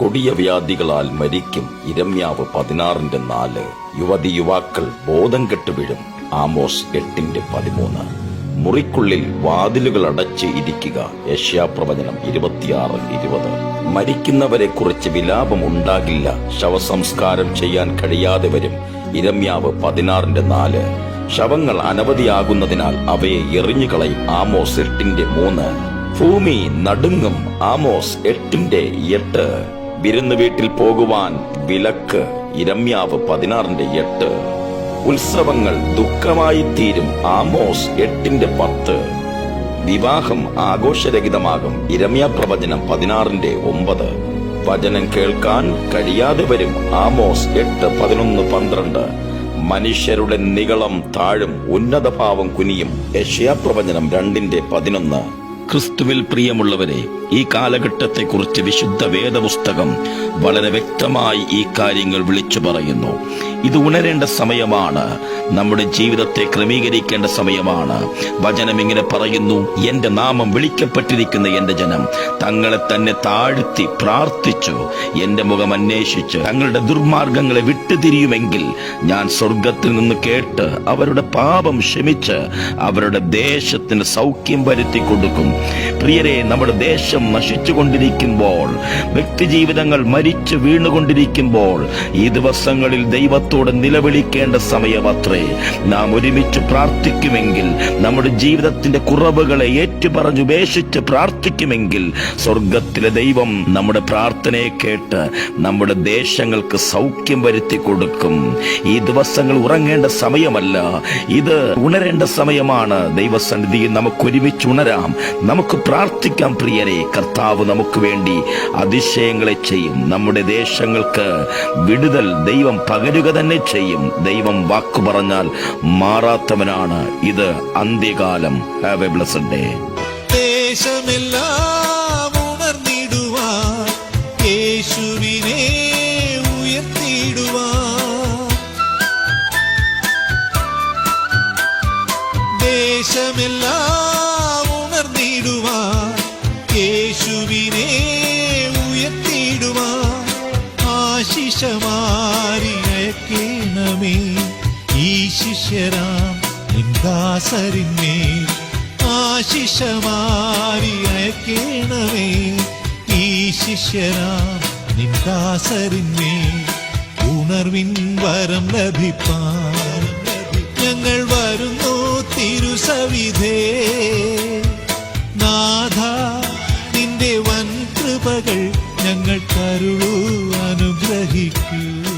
കൊടിയ വ്യാധികളാൽ മരിക്കും ഇരമ്യാവ് പതിനാറിന്റെ നാല്. യുവതി യുവാക്കൾ ബോധം കെട്ടുവീഴും ആമോസ് എട്ടിന്റെ പതിമൂന്ന്. മുറിക്കുള്ളിൽ വാതിലുകൾ അടച്ച് ഇരിക്കുക. യശ്യാപ്രവചനം ഇരുപത്തിയാറ് ഇരുപത്. മരിക്കുന്നവരെ കുറിച്ച് വിലാപം ഉണ്ടാകില്ല. ശവസംസ്കാരം ചെയ്യാൻ കഴിയാതെ വരും. ഇരമ്യാവ് പതിനാറിന്റെ നാല്. ശവങ്ങൾ അനവധിയാകുന്നതിനാൽ അവയെ എറിഞ്ഞുകളയും ആമോസ് എട്ടിന്റെ മൂന്ന്. ഭൂമി നടുങ്ങും. ആമോസ് എട്ടിന്റെ എട്ട്. വിരുന്ന് വീട്ടിൽ പോകുവാൻ വിലക്ക് ഇരമ്യാവ് പതിനാറിന്റെ എട്ട്. ഉത്സവങ്ങൾ ദുഃഖമായി തീരും ആമോസ് എട്ടിന്റെ പത്ത്. വിവാഹം ആഘോഷരഹിതമാകും ഇരമ്യ പ്രവചനം പതിനാറിന്റെ ഒമ്പത്. വചനം കേൾക്കാൻ കഴിയാതെ വരും ആമോസ് എട്ട് പതിനൊന്ന് പന്ത്രണ്ട്. മനുഷ്യരുടെ നികളം താഴും ഉന്നതഭാവം കുനിയും യഷ്യാപ്രവചനം രണ്ടിന്റെ പതിനൊന്ന്. ക്രിസ്തുവിൽ പ്രിയമുള്ളവരെ ഈ കാലഘട്ടത്തെക്കുറിച്ച് വിശുദ്ധ വേദപുസ്തകം വളരെ വ്യക്തമായി ഈ കാര്യങ്ങൾ വിളിച്ചു പറയുന്നു. ഇത് ഉണരേണ്ട സമയമാണ്. നമ്മുടെ ജീവിതത്തെ ക്രമീകരിക്കേണ്ട സമയമാണ്. വചനം ഇങ്ങനെ പറയുന്നു എന്റെ നാമം വിളിക്കപ്പെട്ടിരിക്കുന്ന എന്റെ ജനം തങ്ങളെ തന്നെ താഴ്ത്തി പ്രാർത്ഥിച്ചു. എന്റെ മുഖം അന്വേഷിച്ച് തങ്ങളുടെ ദുർമാർഗങ്ങളെ വിട്ടുതിരിയുമെങ്കിൽ ഞാൻ സ്വർഗത്തിൽ നിന്ന് കേട്ട് അവരുടെ പാപം ക്ഷമിച്ച് അവരുടെ ദേശത്തിന് സൗഖ്യം വരുത്തി കൊടുക്കും. പ്രിയരെ നമ്മുടെ ദേശം നശിച്ചു നശിച്ചുകൊണ്ടിരിക്കുമ്പോൾ വ്യക്തിജീവിതങ്ങൾ മരിച്ചു വീണുകൊണ്ടിരിക്കുമ്പോൾ ഈ ദിവസങ്ങളിൽ ദൈവത്തോട് നിലവിളിക്കേണ്ട സമയമത്രേ നാം ഒരുമിച്ച് പ്രാർത്ഥിക്കുമെങ്കിൽ നമ്മുടെ ജീവിതത്തിന്റെ കുറവുകളെ ഏറ്റുപറഞ്ഞു ഏറ്റുപറഞ്ഞുപേക്ഷിച്ച് പ്രാർത്ഥിക്കുമെങ്കിൽ സ്വർഗത്തിലെ ദൈവം നമ്മുടെ പ്രാർത്ഥനയെ കേട്ട് നമ്മുടെ ദേശങ്ങൾക്ക് സൗഖ്യം വരുത്തി കൊടുക്കും. ഈ ദിവസങ്ങൾ ഉറങ്ങേണ്ട സമയമല്ല. ഇത് ഉണരേണ്ട സമയമാണ്. ദൈവസന്നിധിയിൽ നമുക്ക് ഒരുമിച്ച് ഉണരാം. നമുക്ക് പ്രാർത്ഥിക്കാം പ്രിയരെ. കർത്താവ് നമുക്ക് വേണ്ടി അതിശയങ്ങളെ ചെയ്യും. നമ്മുടെ ദേശങ്ങൾക്ക് വിടുതൽ ദൈവം പകരുക തന്നെ ചെയ്യും. ദൈവം വാക്കു പറഞ്ഞാൽ മാറാത്തവനാണ്. ഇത് അന്ത്യകാലം. ഹാവ് എ ബ്ലസ്ഡ് ഡേ ദേശമെല്ലാം ഉണർന്നിടുവാൻ ഉണർന്നിടുവാൻ അയക്കേണമേ ഈ ശിഷ്യരാം നിന്ദാസരിന്മേൽ ആശിഷമാരി അയക്കേണമേ. ഈ ശിഷ്യരാം നിന്ദാസരിന്മേൽ ഉണർവിൻ വരം ലഭിപ്പാൻ. ഞങ്ങൾ വരുന്നു തിരുസവിധേ. നാഥ നിന്റെ വൻ കൃപകൾ ഞങ്ങൾ കരുളു അനുഗ്രഹിക്കൂ.